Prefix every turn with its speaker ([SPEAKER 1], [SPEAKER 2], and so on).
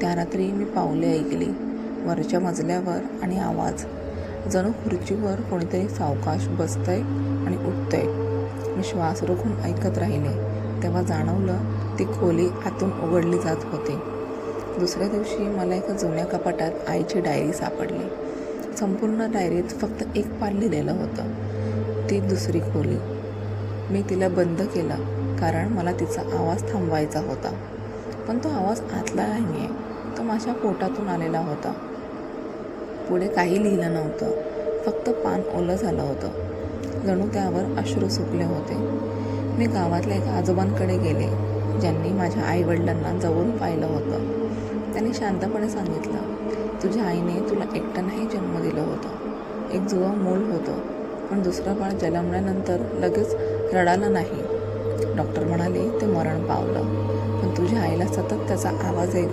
[SPEAKER 1] त्या रात्री मी पावले ऐकली. वरच्या मजल्यावर आणि आवाज. जणू खुर्चीवर कोणीतरी सावकाश बसतंय आणि उठतंय. मी श्वास रोखून ऐकत राहिले. तेव्हा जाणवलं ती खोली आतून उघडली जात होती. दुसऱ्या दिवशी मला एका जुन्या कपाटात आईची डायरी सापडली. संपूर्ण डायरीत फक्त एक पान लिहिलेलं होतं. ती दुसरी खोली. मी तिला बंद केलं कारण मला तिचा आवाज थांबवायचा होता. पण तो आवाज आतला नाही आहे तो माझ्या पोटातून आलेला होता. पुढे काही लिहिलं नव्हतं. फक्त पान ओलं झालं होतं. जणू त्यावर अश्रू सुकले होते. मी गावातल्या एका आजोबांकडे गेले ज्यांनी माझ्या आईवडिलांना जवळून पाहिलं होतं. त्यांनी शांतपणे सांगितलं तुझ्या आईने तुला एकटं नाही जन्म दिलं होतं. एक जुवा मूल होतं. पण दुसरं बाळ जन्मल्यानंतर लगेच रडालं नाही. डॉक्टर म्हणाले ते मरण पावलं. पण तुझ्या आईला सतत त्याचा आवाज ऐकू